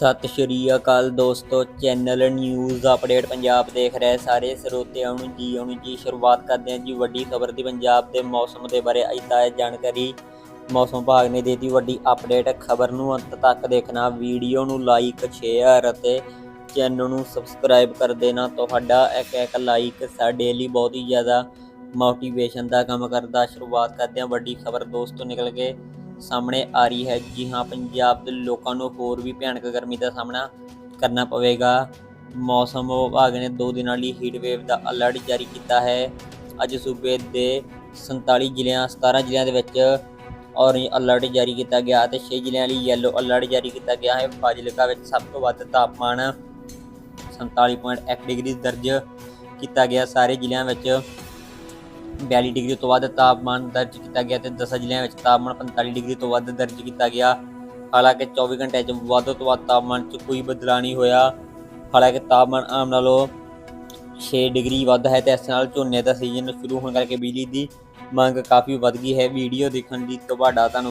ਸਤਿ ਸ਼੍ਰੀ ਅਕਾਲ ਦੋਸਤੋ, channel news update Punjab ਦੇਖ ਰਹੇ ਸਾਰੇ ਸਰੋਤਿਆਂ ਨੂੰ ਜੀ ਆਉਣੀ ਜੀ ਸ਼ੁਰੂਆਤ ਕਰਦੇ ਹਾਂ ਜੀ ਵੱਡੀ ਖਬਰ ਦੀ ਪੰਜਾਬ ਦੇ ਮੌਸਮ ਦੇ ਬਾਰੇ। ਅੱਜ ਤਾਜ਼ਾ ਜਾਣਕਾਰੀ ਮੌਸਮ ਵਿਭਾਗ ਨੇ ਦੇ ਦਿੱਤੀ ਵੱਡੀ ਅਪਡੇਟ। ਖਬਰ ਨੂੰ ਅੰਤ ਤੱਕ ਦੇਖਣਾ, ਵੀਡੀਓ ਨੂੰ ਲਾਈਕ ਸ਼ੇਅਰ ਅਤੇ ਚੈਨਲ ਨੂੰ ਸਬਸਕ੍ਰਾਈਬ ਕਰ ਦੇਣਾ। ਤੁਹਾਡਾ ਇੱਕ ਇੱਕ ਲਾਈਕ ਸਾਡੇ ਲਈ ਬਹੁਤ ਹੀ ਜ਼ਿਆਦਾ ਮੋਟੀਵੇਸ਼ਨ ਦਾ ਕੰਮ ਕਰਦਾ। ਸ਼ੁਰੂਆਤ ਕਰਦੇ ਹਾਂ, ਵੱਡੀ ਖਬਰ ਦੋਸਤੋ ਨਿਕਲ ਕੇ। ਸਾਹਮਣੇ ਆ ਰਹੀ ਹੈ, ਜੀ ਹਾਂ, ਪੰਜਾਬ ਦੇ ਲੋਕਾਂ ਨੂੰ ਹੋਰ ਵੀ ਭਿਆਨਕ ਗਰਮੀ ਦਾ ਸਾਹਮਣਾ ਕਰਨਾ ਪਵੇਗਾ। ਮੌਸਮ ਵਿਭਾਗ ਨੇ ਦੋ ਦਿਨਾਂ ਲਈ ਹੀਟ ਵੇਵ ਦਾ ਅਲਰਟ ਜਾਰੀ ਕੀਤਾ ਹੈ। ਅੱਜ ਸੂਬੇ ਦੇ 47 ਜ਼ਿਲ੍ਹਿਆਂ 17 ਜ਼ਿਲ੍ਹਿਆਂ ਦੇ ਵਿੱਚ ਔਰੇਂਜ ਅਲਰਟ ਜਾਰੀ ਕੀਤਾ ਗਿਆ ਅਤੇ 6 ਜ਼ਿਲ੍ਹਿਆਂ ਲਈ ਯੈਲੋ ਅਲਰਟ ਜਾਰੀ ਕੀਤਾ ਗਿਆ ਹੈ। ਫਾਜ਼ਿਲਕਾ ਵਿੱਚ ਸਭ ਤੋਂ ਵੱਧ ਤਾਪਮਾਨ 47.1 ਡਿਗਰੀ ਦਰਜ ਕੀਤਾ ਗਿਆ। ਸਾਰੇ ਜ਼ਿਲ੍ਹਿਆਂ ਵਿੱਚ 42 ਡਿਗਰੀ ਤੋਂ ਵੱਧ ਤਾਪਮਾਨ ਦਰਜ ਕੀਤਾ ਗਿਆ ਤੇ 10 ਜ਼ਿਲ੍ਹਿਆਂ ਵਿੱਚ ਤਾਪਮਾਨ 45 ਡਿਗਰੀ ਤੋਂ ਵੱਧ ਦਰਜ ਕੀਤਾ ਗਿਆ। ਹਾਲਾਂਕਿ 24 ਘੰਟਿਆਂ 'ਚ ਵੱਧ ਤੋਂ ਵੱਧ ਤਾਪਮਾਨ 'ਚ ਕੋਈ ਬਦਲਾਅ ਨਹੀਂ ਹੋਇਆ। ਹਾਲਾਂਕਿ ਤਾਪਮਾਨ ਆਮ ਨਾਲੋਂ 6 ਡਿਗਰੀ ਵੱਧ ਹੈ ਤੇ ਇਸ ਨਾਲ ਝੋਨੇ ਦਾ ਸੀਜ਼ਨ ਸ਼ੁਰੂ ਹੋਣ ਕਰਕੇ ਬਿਜਲੀ ਦੀ ਮੰਗ ਕਾਫੀ ਵੱਧ ਗਈ ਹੈ। ਵੀਡੀਓ ਦੇਖਣ ਦੀ ਤੁਹਾਡਾ ਧੰਨਵਾਦ।